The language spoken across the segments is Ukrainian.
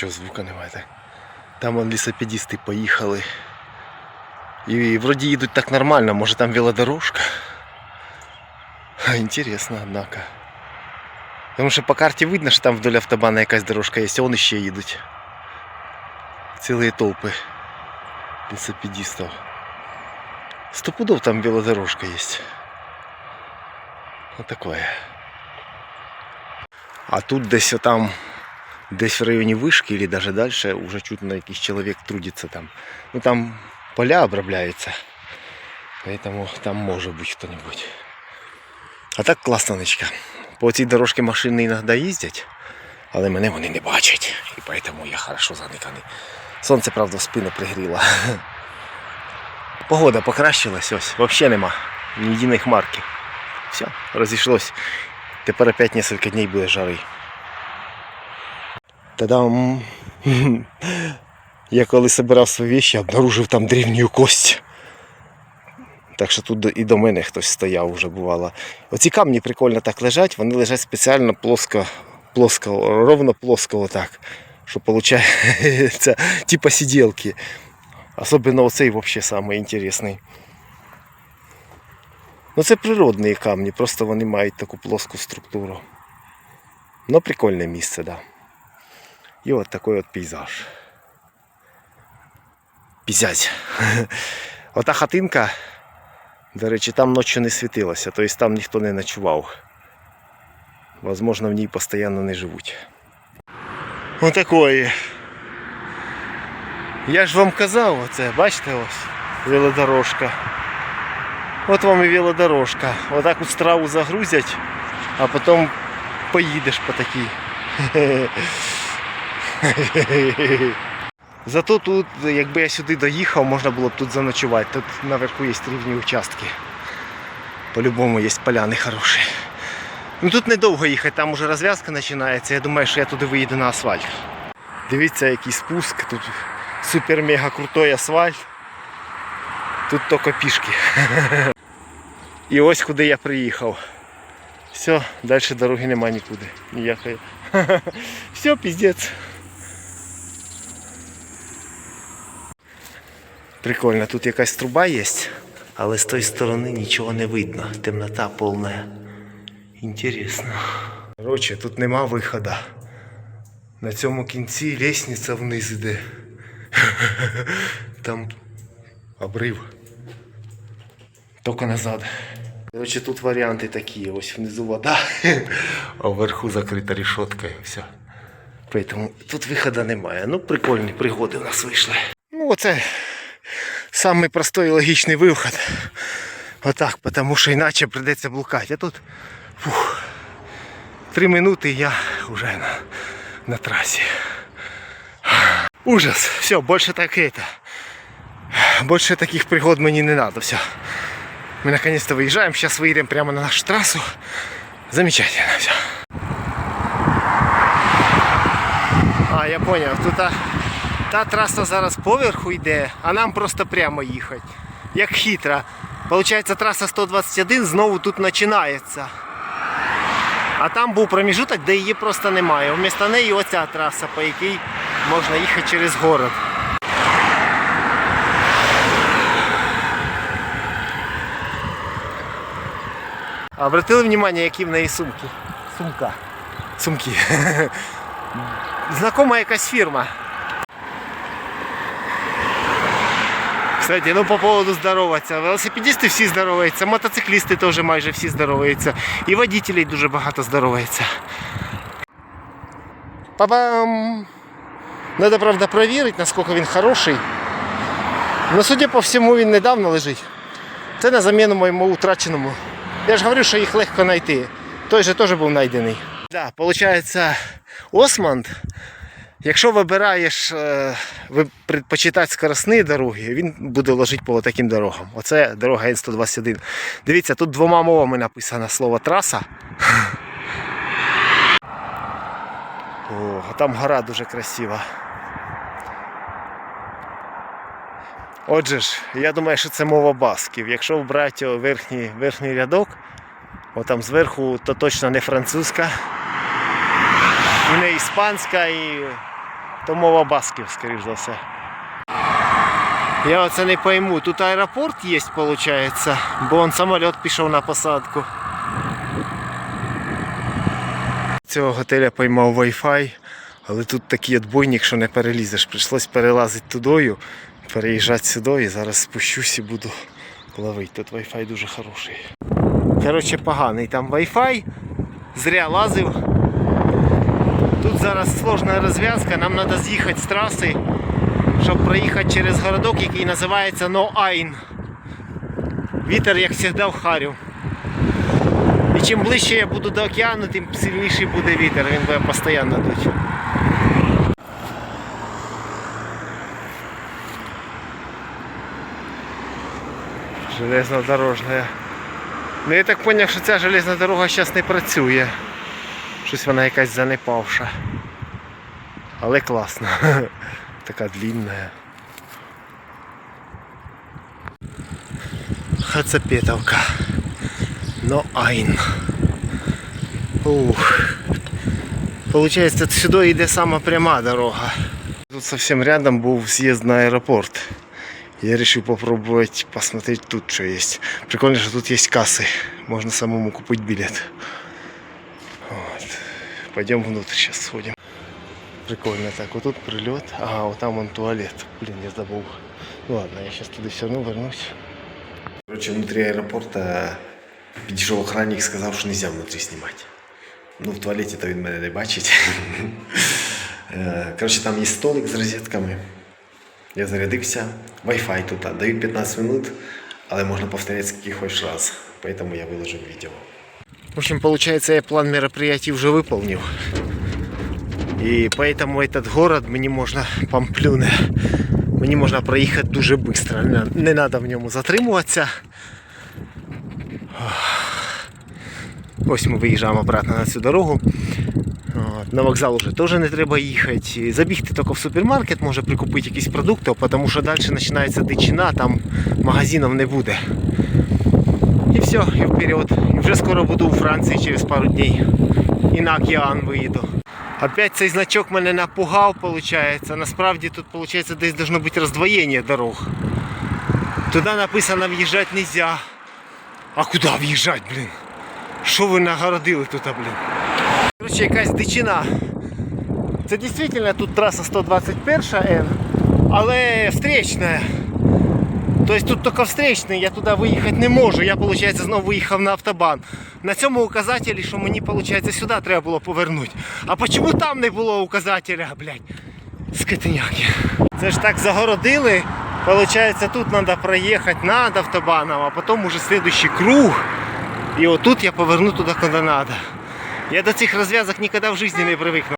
Чого звука немає так? Там вон лісопедісти поїхали. І вроді їдуть так нормально, може там велодорожка. Ха, Інтересно, однако. Тому що по карті видно, що там вдоль автобана якась дорожка є, а вони ще їдуть. Цілі толпи велосипедистів. Стопудов там велодорожка є. Вот такое. А тут десь там, десь в районі вишки или даже дальше уже чутно якийсь чоловік трудиться там. Ну там поля обробляються. Поэтому там може бути хто-небудь. А так класна ночка. По цій дорожці машини іноді їздять, але мене вони не бачать. І поэтому я хорошо заниканий. Сонце, правда, в спину пригріло. Погода покращилась, ось, взагалі нема. Ні єдиної хмарки. Все, розійшлось. Тепер опять несколько дней буде жари. Та-дам! Я коли собирав свої вещи, обнаружив там древню кость. Так що тут і до мене хтось стояв вже бувало. Оці камні прикольно так лежать, вони лежать спеціально плоско, плоско, ровно плоско отак. Що виходить, типа сиделки. Особливо оцей взагалі самий. Ну це природні камні, просто вони мають таку плоску структуру. Ну прикольне місце, да. І от такий от пейзаж. Пізязь. Ота хатинка, до речі, там ночі не світилося, тобто там ніхто не ночував. Возможно, в ній постійно не живуть. Отакої. Я ж вам казав оце, бачите ось, велодорожка. От вам і велодорожка. Отак от страву загрузять, а потім поїдеш по такій. Зато тут, якби я сюди доїхав, можна було б тут заночувати. Тут наверху є рівні участки. По-любому є поляни хороші. Ну тут недовго їхати, там уже розв'язка починається. Я думаю, що я туди виїду на асфальт. Дивіться, який спуск, тут супер-мега крутой асфальт. Тут тільки пішки. І ось куди я приїхав. Все, далі дороги нема нікуди. Ніякої. Все, піздець. Прикольно, тут якась труба є, але з тої сторони нічого не видно. Темнота повна. Інтересно. Короче, тут нема виходу. На цьому кінці лестниця вниз іде. Там обрив. Тільки назад. Короче, тут варіанти такі. Ось внизу вода, а вверху закрита решеткою. Все. Поэтому тут виходу немає. Ну, прикольні пригоди у нас вийшли. Ну, оце самий простой і логічний виход. Отак, тому що іначе прийдеться блукати. А тут фух, три минути і я вже на, на трасі. Ужас. Все, більше так это. Больше таких пригод мені не надо. Все. Мы наконец-то выезжаем. Сейчас выедем прямо на нашу трассу. Замечательно все. А, я понял. Тут та, та траса зараз поверху йде, а нам просто прямо їхати. Як хитро. Получається траса 121 знову тут починається. А там був проміжуток, де її просто немає. Вмісто неї оця траса, по якій можна їхати через город. Обратили внимание, які в неї сумки? Сумка. Сумки. Знакома якась фірма. Кстати, ну по поводу здороваться. Велосипедисти всі здороваються, мотоциклісти теж майже всі здороваються. І водителей дуже багато здоровається. Па-бам! Надо, правда, проверить, насколько він хороший. Но, судя по всьому, він недавно лежить. Це на заміну моєму утраченому. Я ж говорю, що їх легко знайти. Той же теж був знайдений. Да, получається, Османд, якщо вибираєш е, ви- предпочитати скоростні дороги, він буде ложити по таким дорогам. Оце дорога Н121. Дивіться, тут двома мовами написано слово траса. О, а там гора дуже красива. Отже ж, я думаю, що це мова басків. Якщо вбрати верхній, верхній рядок, о, там зверху, то точно не французька, і не іспанська, і то мова басків, скоріш за все. Я оце не пойму. Тут аеропорт є, виходить, бо он самоліт пішов на посадку. Цього готеля поймав Wi-Fi, але тут такий отбойник, що не перелізеш. Прийшлось перелазити тудою, переїжджати сюди і зараз спущусь і буду ловити. Тут Wi-Fi дуже хороший. Коротше, поганий там Wi-Fi. Зря лазив. Тут зараз сложна розв'язка, нам треба з'їхати з траси, щоб проїхати через городок, який називається Ноайн. Вітер, як завжди, вхарю. І чим ближче я буду до океану, тим сильніший буде вітер, він буде постійно дуть. Железнодорожна. Ну я так зрозумів, що ця железна дорога зараз не працює. Щось вона якась занепавша. Але класна. Така длинна. Хацапетовка. Но Айн. Ух. Получається, сюди йде сама пряма дорога. Тут совсем рядом був з'їзд на аеропорт. Я решил попробовать посмотреть тут, что есть. Прикольно, что тут есть кассы. Можно самому купить билет. Вот. Пойдем внутрь сейчас сходим. Прикольно так. Вот тут прилет. Ага, вот там он туалет. Блин, я забыл. Ну ладно, я сейчас туда все равно вернусь. Короче, внутри аэропорта підійшов охранник, сказав, що нельзя внутрі знімати. Ну, в туалеті то він мене не бачить. Е, Короче, там є столик з розетками. Я зарядився. Wi-Fi тут а, дають 15 минут, але можна повторять скільки хочеш раз. Поэтому я выложу видео. В общем, получается, я план мероприятий уже выполнил. И поэтому этот город мені можна памплюне. Мені можна проїхати дуже швидко. Не, не треба в ньому затримуватися. Ось ми виїжджаємо обратно на цю дорогу. От, на вокзал уже теж не треба їхати. Забігти тільки в супермаркет, може прикупити якісь продукти, тому що далі починається дичина, там магазинів не буде. І все, і вперед. Вже скоро буду у Франції через пару днів. І на океан виїду. Опять цей значок мене напугав, виходить. Насправді тут виходить, десь должно бути роздвоєння дорог. Туди написано в'їжджати не можна. А куди в'їжджати, блін? Що ви нагородили тут, блін? Короче, якась дичина. Це дійсно тут траса 121 Н, але встречна. Тобто тут тільки встречний, я туди виїхати не можу. Я, виходить, знову виїхав на автобан. На цьому указателі, що мені, виходить, сюди треба було повернути. А чому там не було указателя, блядь? Скотиняки. Це ж так загородили. Получается, тут треба проїхати над автобаном, а потім уже следующий круг. І отут я поверну туди, куди треба. Я до цих розв'язок ніколи в житті не привикну.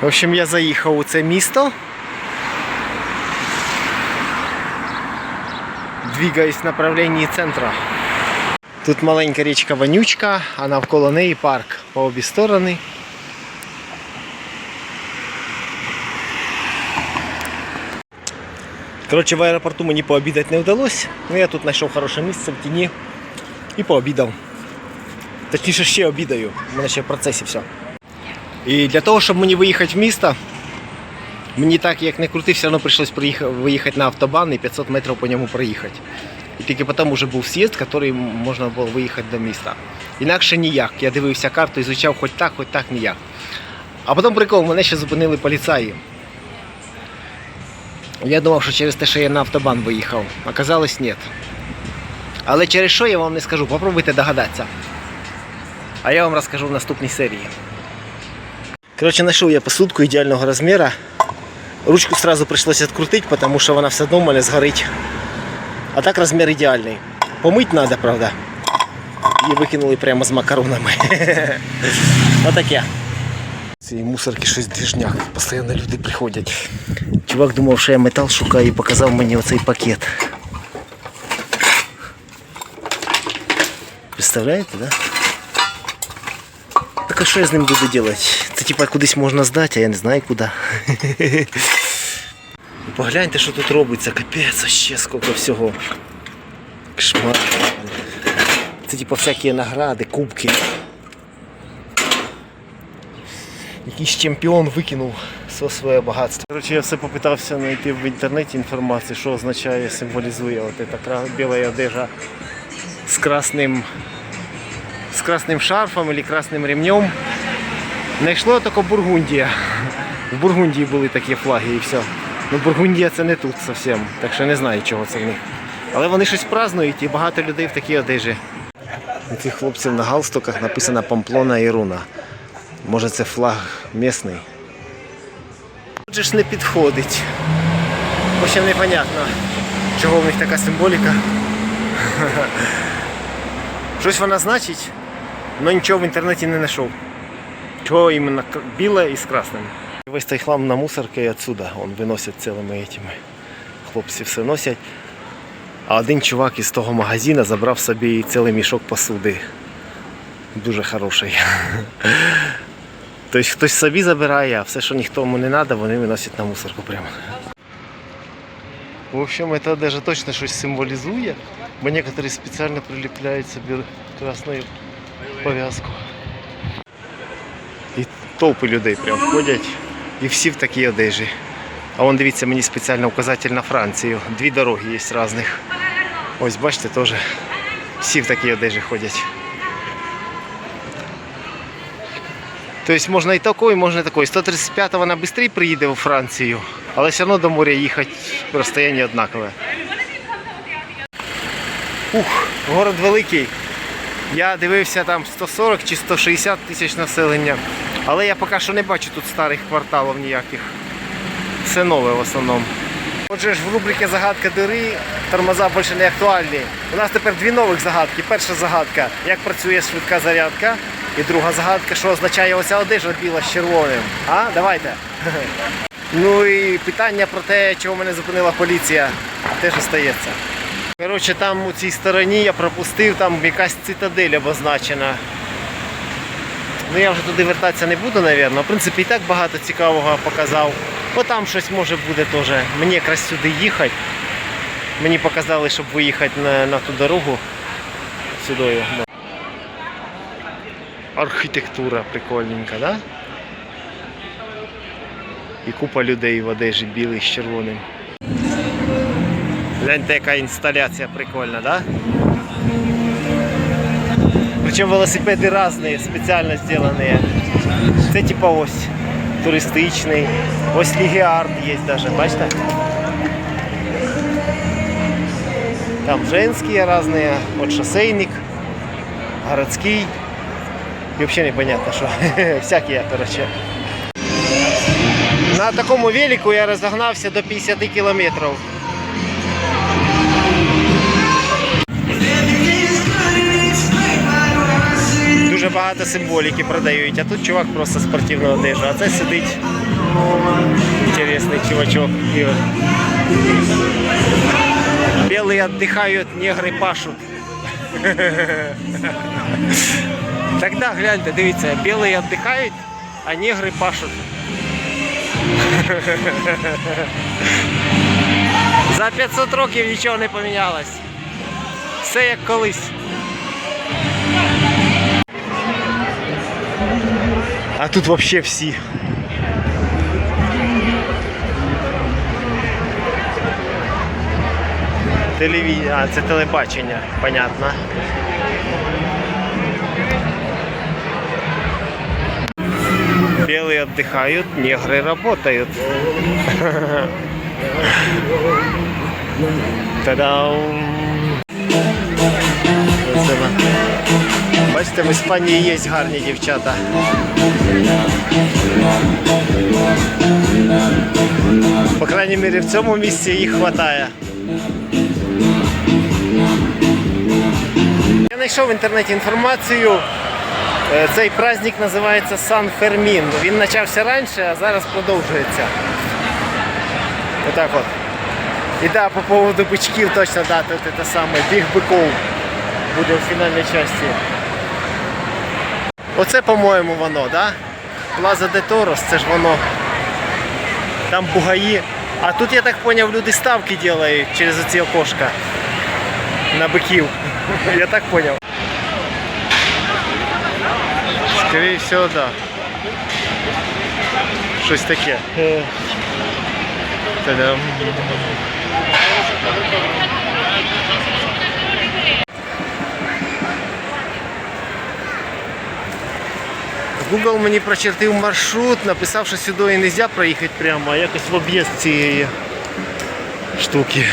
В общем, я заїхав у це місто. Двигаюсь в направлении центра. Тут маленька річка Вонючка, а навколо неї парк по обі сторони. Коротше, в аеропорту мені пообідати не вдалося. Ну я тут знайшов хороше місце в тіні і пообідав. Точніше ще обідаю. У мене ще в процесі все. І для того, щоб мені виїхати в місто, мені так як не крути, все одно прийшлось виїхати на автобан і 500 метрів по ньому проїхати. І тільки потім вже був з'їзд, який можна було виїхати до міста. Інакше ніяк. Я дивився карту, ізучав хоч так, хоч так ніяк. А потім прикол, мене ще зупинили поліцаї. Я думав, що через те, що я на автобан виїхав. Оказалось, ні. Але через що я вам не скажу, попробуйте догадатися. А я вам розкажу в наступній серії. Коротше, знайшов я посудку ідеального розміру. Ручку сразу прийшлося відкрутити, тому що вона все одно в мене згорить. А так розмір ідеальний. Помить треба, правда. І викинули прямо з макаронами. Отаке. Цієї мусорки щось двіжняк. Постійно люди приходять. Чувак думав, що я метал шукаю і показав мені оцей пакет. Представляєте, да? А що я з ним буду робити? Це типа кудись можна здати, а я не знаю куди. Погляньте, що тут робиться, капець, ще скільки всього. Кошмар. Це типа всякі награди, кубки. Якийсь чемпіон викинув все своє багатство. Коротше, я все попитався знайти в інтернеті інформацію, що означає, символізує от ця біла одежа з красним, з красним шарфом або красним ремнем. Знайшло тільки Бургундія. В Бургундії були такі флаги і все. Ну Бургундія це не тут зовсім, так що не знаю, чого це в них. Але вони щось празднують і багато людей в такій одежі. У цих хлопців на галстуках написано Памплона і Руна. Може це флаг місний. Отже ж не підходить. Ще непонятно, чого в них така символіка. Щось вона значить, але нічого в інтернеті не знайшов. Чого іменно біле і з красним. Весь цей хлам на мусорки і отсюда. Он виносять цілими этими. Хлопці все носять. А один чувак із того магазина забрав собі цілий мішок посуди. Дуже хороший. Тобто хтось собі забирає, а все, що ніхто йому не треба, вони виносять на мусорку прямо. В общем, ця одежа точно щось символізує, бо некоторі спеціально приліпляють собі красною пов'язку. І толпи людей прям ходять, і всі в такій одежі. А вон дивіться, мені спеціально указатель на Францію. Дві дороги є різних. Ось бачите, теж всі в такій одежі ходять. Тобто можна і такою, можна і такою. 135 вона швидше приїде у Францію, але все одно до моря їхати розстояння однакове. Ух, город великий. Я дивився там 140 чи 160 тисяч населення. Але я поки що не бачу тут старих кварталів ніяких. Все нове в основному. Отже ж в рубриці Загадка дири тормоза більше не актуальні. У нас тепер дві нових загадки. Перша загадка, як працює швидка зарядка. І друга загадка, що означає оця одежа біла з червоним. А, давайте. Ну і питання про те, чого мене зупинила поліція, теж остається. Коротше, там у цій стороні я пропустив, там якась цитадель обозначена. Ну я вже туди вертатися не буду, напевно. В принципі, і так багато цікавого показав. Бо там щось може буде теж. Мені якраз сюди їхати. Мені показали, щоб виїхати на, на ту дорогу. Сюдою. Архітектура прикольненька, да? І купа людей в одежі білий з червоним. Гляньте, яка інсталяція прикольна, да? Причем велосипеды разные, специально сделанные. Це типа ось туристичний. Ось Лігіард є даже, бачите? Там женские разные, от шоссейник, городский. И вообще непонятно, что. Всякие, короче. На такому велику я розогнався до 50 кілометрів. Дуже багато символіки продають, а тут чувак просто спортивну одежу, а це сидить інтересний чувачок. Ігор. Білі віддихають, негри пашуть. Так да, гляньте, дивіться, білі віддихають, а негри пашуть. За 500 років нічого не помінялось. Все як колись. А тут вообще всі. Телевізія, а це телебачення, понятно. Белые отдыхают, негры работают. Та-дам! Бачите, в Іспанії є гарні дівчата. По крайній мірі в цьому місці їх вистачає. Я знайшов в інтернеті інформацію. Е, Цей праздник називається Сан Фермін. Він почався раніше, а зараз продовжується. Отак от. І да, по поводу бичків точно да, тут це саме біг биков буде в фінальній часті. Оце, по-моєму, воно, да? Плаза де Торос, це ж воно. Там бугаї. А тут, я так зрозумів, люди ставки роблять через оці окошка на биків. Я так зрозумів. Скорее всего, да. щось таке. Е. Та-дам. Google мені прочертив маршрут, написав, що сюди не можна проїхати прямо, а якось в об'їзд цієї штуки.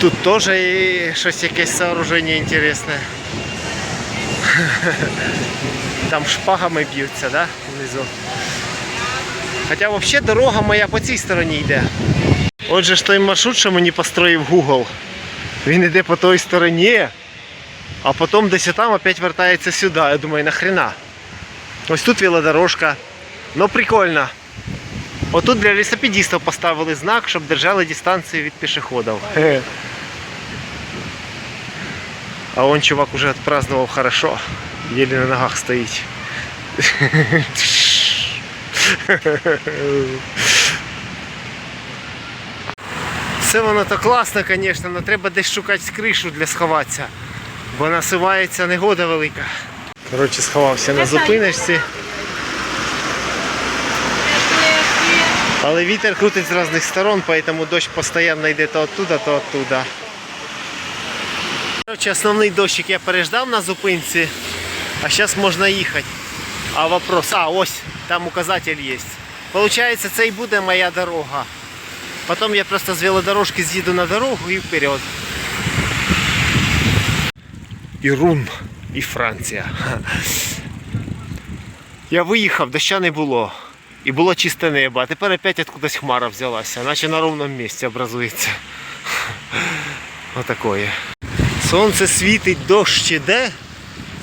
Тут теж є щось якесь сооруження інтересне. Там шпагами б'ються, да? Внизу. Хоча взагалі дорога моя по цій стороні йде. Отже ж той маршрут, що мені построїв Google. Він йде по той стороні, а потім десь там опять вертається сюди. Я думаю, нахрена. Ось тут велодорожка. Ну прикольно. Отут для велосипедистів поставили знак, щоб держали дистанцію від пішоходів. А он чувак уже отпраздновал хорошо. Еле на ногах стоїть. Все воно то класно, звісно, але треба десь шукати кришу для сховатися. Бо насувається негода велика. Коротше, сховався на зупиночці. Але вітер крутить з різних сторон, поэтому дощ постійно йде то оттуда, то оттуда. Короче, основний дощик я переждав на зупинці, а зараз можна їхати. А вопрос, а ось там указатель є. Получається, це і буде моя дорога. Потім я просто з велодорожки з'їду на дорогу і вперед. Ірун і Франція. Я виїхав, доща не було. І було чисте небо, а тепер опять откудись хмара взялася, наче на ровному місці образується. Отакое. Сонце світить, дощ іде,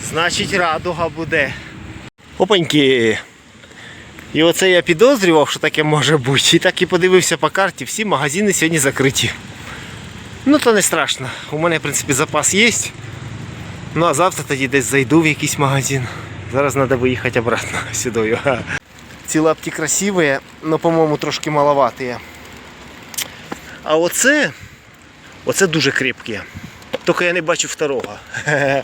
значить радуга буде. Опаньки. І оце я підозрював, що таке може бути. І так і подивився по карті, всі магазини сьогодні закриті. Ну то не страшно. У мене, в принципі, запас є. Ну а завтра тоді десь зайду в якийсь магазин. Зараз треба виїхати обратно сюди. Ці лапті красиві, але, по-моєму, трошки маловаті. А оце, оце дуже крепкі. Тільки я не бачу второго.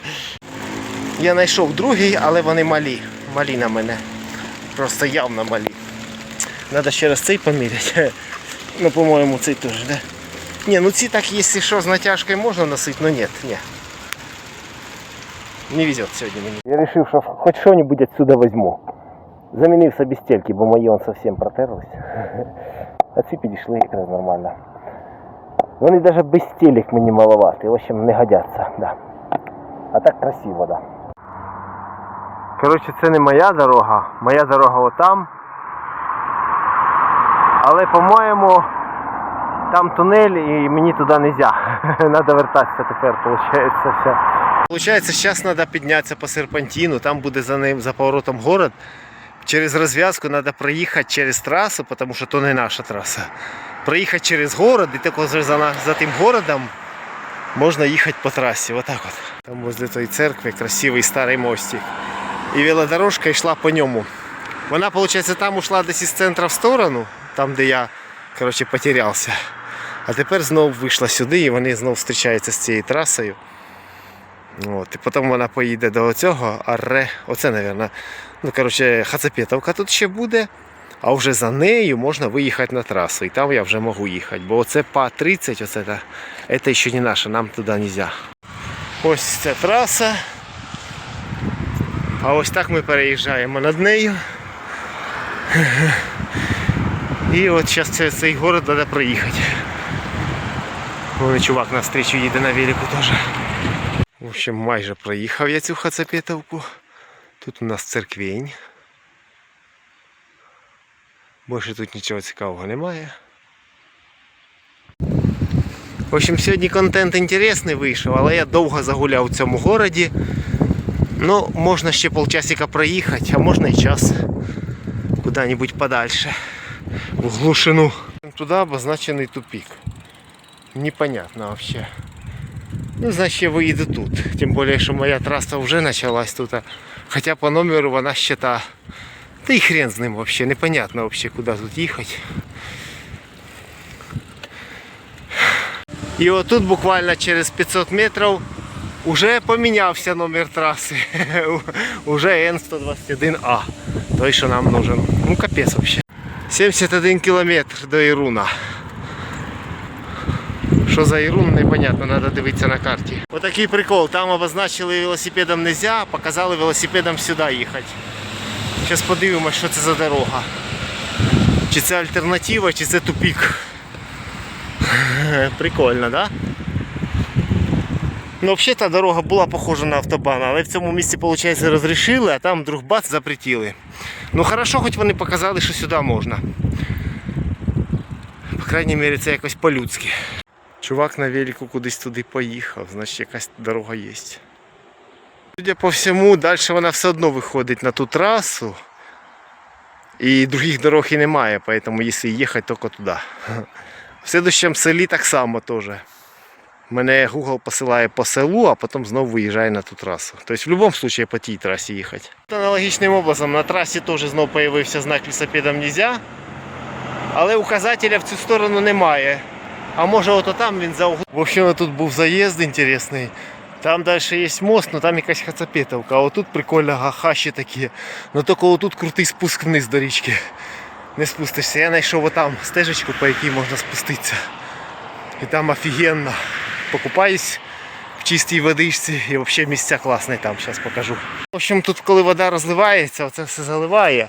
Я знайшов другий, але вони малі. Малі на мене. Просто явно малі. Треба ще раз цей поміряти. Ну, по-моєму, цей теж, да? Ні, ну ці так, якщо що, з натяжкою можна носити, но ні, ні. Не везет сьогодні мені. Я вирішив, що хоч що-небудь отсюда візьму. Замінив собі стельки, бо мої он зовсім протерлись. А ці підійшли якраз нормально. Вони навіть без стелек мені маловаті, в общем, не годяться, да. А так красиво, да. Коротше, це не моя дорога, моя дорога отам. Але, по-моєму, там тунель і мені туди не можна. Треба вертатися тепер, виходить, все. Получається, зараз треба піднятися по серпантину, там буде за ним за поворотом город. Через розв'язку треба проїхати через трасу, тому що то не наша траса. Проїхати через город і за, за, за тим городом можна їхати по трасі. Отак от. Там возле тої церкви красивий старий мостик. І велодорожка йшла по ньому. Вона, виходить, там ушла десь із центру в сторону, там де я коротше, потерявся. А тепер знову вийшла сюди і вони знову зустрічаються з цією трасою. От, і потім вона поїде до цього, аре, оце, мабуть, ну, коротше, Хацапетовка тут ще буде, а вже за нею можна виїхати на трасу. І там я вже можу їхати. Бо оце по 30, оце, це ще не наше, нам туди не можна. Ось ця траса. А ось так ми переїжджаємо над нею. І от зараз цей город треба проїхати. Вон чувак на встречу їде на велику теж. В общем, майже проїхав я цю Хацапетовку. Тут у нас церквень. Більше тут нічого цікавого немає. В общем, сьогодні контент інтересний вийшов, але я довго загуляв у цьому городі. Ну, можна ще полчасика проїхати, а можна і час куди-небудь подальше. В глушину. Туди обозначений тупик. Непонятно вообще. Ну, значить я виїду тут. Тим більше, що моя траса вже почалась тут. Хоча по номеру вона ще та. Та і хрен з ним вообще. Непонятно вообще, куди тут їхати. І отут буквально через 500 метрів Уже помінявся номер траси. Уже Н121А. Той, що нам нужен. Ну капець вообще. 71 кілометр до Іруна. Що за Ірун, непонятно, треба дивитися на карті. Отакий прикол. Там обозначили велосипедом нельзя, показали велосипедом сюди їхати. Зараз подивимось, що це за дорога. Чи це альтернатива, чи це тупик. Прикольно, да? Ну, взагалі та дорога була похожа на автобан, але в цьому місці, виходить, розрішили, а там вдруг бац запретили. Ну хорошо, хоч вони показали, що сюди можна. По крайній мірі, це якось по-людськи. Чувак на велику кудись туди поїхав, значить якась дорога є. Судя по всьому, далі вона все одно виходить на ту трасу. І других дорог і немає, поэтому якщо їхати, тільки туди. В следующем селі так само теж. Мене Google посилає по селу, а потім знову виїжджає на ту трасу. Тобто в будь-якому випадку по тій трасі їхати. Аналогічним образом на трасі теж знову з'явився знак велосипедом нельзя. Але указателя в цю сторону немає. А може ото там він за. В общем, тут був заїзд інтересний. Там далі є мост, але там якась хацапетовка. А отут прикольно гахаші такі. Ну тільки отут крутий спуск вниз до річки. Не спустишся. Я знайшов отам стежечку, по якій можна спуститися. І там офігенно. Покупаюсь в чистій водичці і взагалі місця класні там, зараз покажу. В общем, тут коли вода розливається, оце все заливає.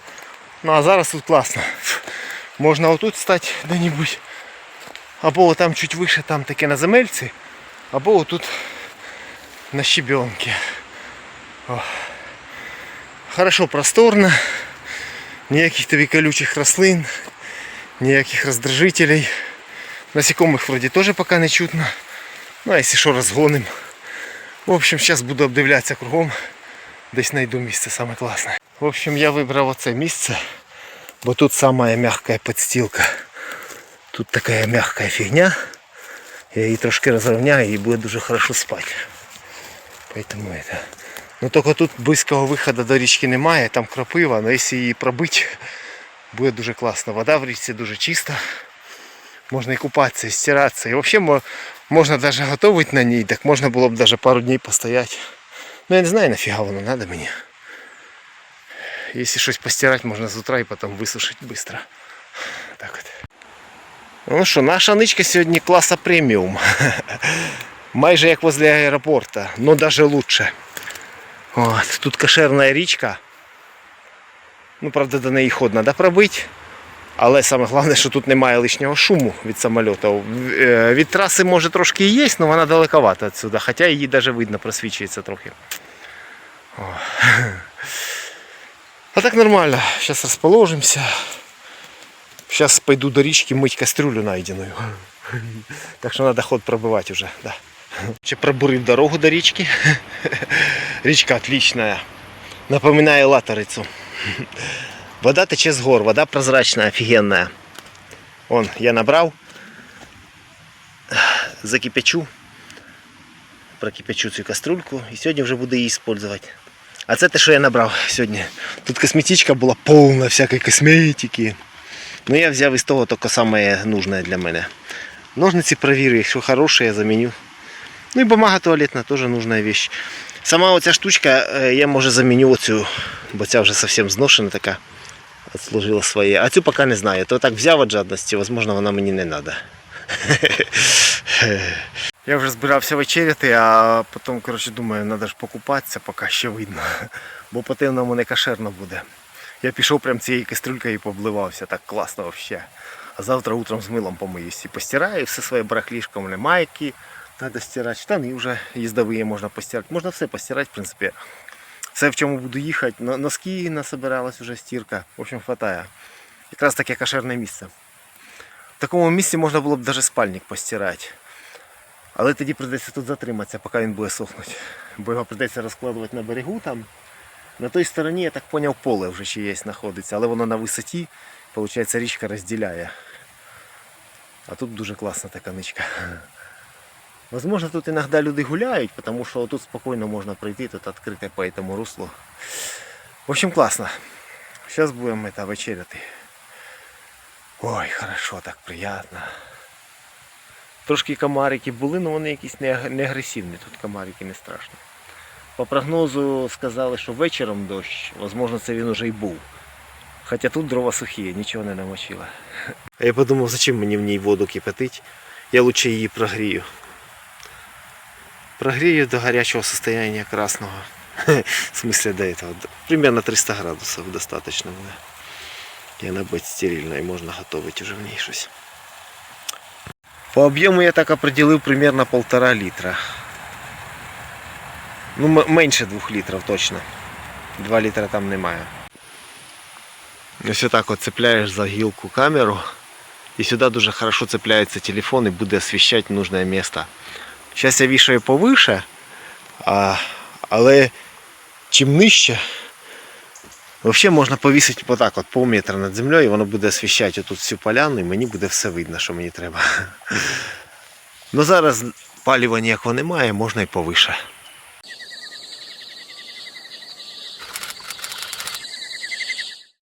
Ну а зараз тут класно. Можна отут стати де-небудь. Або там чуть вище, там таке на земельці, або отут на щебенки. О. Хорошо просторно, ніяких тобі колючих рослин, ніяких роздражителей. Насекомых вроде тоже пока не чутно. Ну а якщо що розгоним. В общем, зараз буду обдивлятися кругом. Десь знайду місце саме класне. В общем, я вибрав оце місце, бо тут самая мягкая подстилка. Тут такая мягкая фигня. Я її трошки розрівняю і буде дуже хорошо спати. Поэтому это. Ну тільки тут близького виходу до річки немає, там кропива, але якщо її пробити, буде дуже класно. Вода в річці дуже чиста. Можна і купатися, і стиратися. І взагалі мо- можна навіть готувати на ній, так можна було б навіть пару днів постояти. Ну я не знаю нафіга воно треба мені. Якщо щось постирати, можна з утра і потім висушити швидко. Так от. Ну що, наша ничка сьогодні класа преміум. Майже як возле аеропорту, но даже лучше. От, тут кошерна річка. Ну, правда, до неї ход треба пробити. Але саме головне, що тут немає лишнього шуму від самольоту. Е, Від траси може трошки і є, але вона далековата відсюди. Хоча її навіть видно, просвічується трохи. О. А так нормально. Зараз розположимося. Сейчас пойду до речки мыть кастрюлю найденную. Так что надо ход пробивать уже. Да. Че пробурив дорогу до речки. Речка отличная. Напоминаю латорицу. Вода тече с гор. Вода прозрачная, офигенная. Вон, я набрал. Закипячу. Прокипячу цю кастрюльку. І сьогодні вже буду її использовать. А це те, що я набрав сьогодні. Тут косметичка була повна всякої косметики. Ну я взяв із того тільки саме нужне для мене. Ножниці провірю, якщо хороші, я заміню. Ну і бумага туалетна теж нужна вещь. Сама оця штучка, е, я може заміню оцю, бо ця вже зовсім зношена така. Отслужила своє. А цю поки не знаю. То так взяв від жадності, можливо, вона мені не треба. Я вже збирався вечеряти, а потім коротше, думаю, треба ж покупатися, поки ще видно. Бо по темному не кошерно буде. Я пішов прям цією кастрюлькою і побливався, так класно взагалі. А завтра утром з милом помиюсь і постираю все своє барахлішко, у мене майки треба стирати, штани вже їздові можна постирати. Можна все постирати, в принципі. Все, в чому буду їхати, но- носки насобиралась вже стірка. В общем, хватає. Якраз таке кошерне місце. В такому місці можна було б навіть спальник постирати. Але тоді прийдеться тут затриматися, поки він буде сохнути. Бо його прийдеться розкладувати на берегу там. На той стороні, я так зрозумів, поле вже є знаходиться, але воно на висоті, виходить, річка розділяє. А тут дуже класна така ничка. Возможно, тут іноді люди гуляють, тому що тут спокійно можна пройти, тут відкрите по цьому руслу. В общем, класно. Зараз будемо это, вечеряти. Ой, хорошо, так приятно. Трошки комарики були, але вони якісь не, агресивні. Тут комарики не страшно. По прогнозу сказали, що вечором дощ, можливо, це він уже й був. Хоча тут дрова сухі, нічого не намочило. Я подумав, зачем мені в ній воду кипятить? Я лучше її прогрію. Прогрею до горячего состояния красного. В смысле до этого. Примерно 300 градусов достаточно буде. І вона буде стерильна і можна готувати вже в ній щось. По об'єму я так определив примерно полтора літра. Ну, м- менше двох літрів точно. Два літра там немає. Ось отак от цепляєш за гілку камеру. І сюди дуже хорошо цепляється телефон і буде освіщати нужне місце. Зараз я вішаю повише, а, але чим нижче, взагалі можна повісити отак от пол метра над землею, і воно буде освіщати отут всю поляну, і мені буде все видно, що мені треба. Ну зараз палива ніякого немає, можна і повише.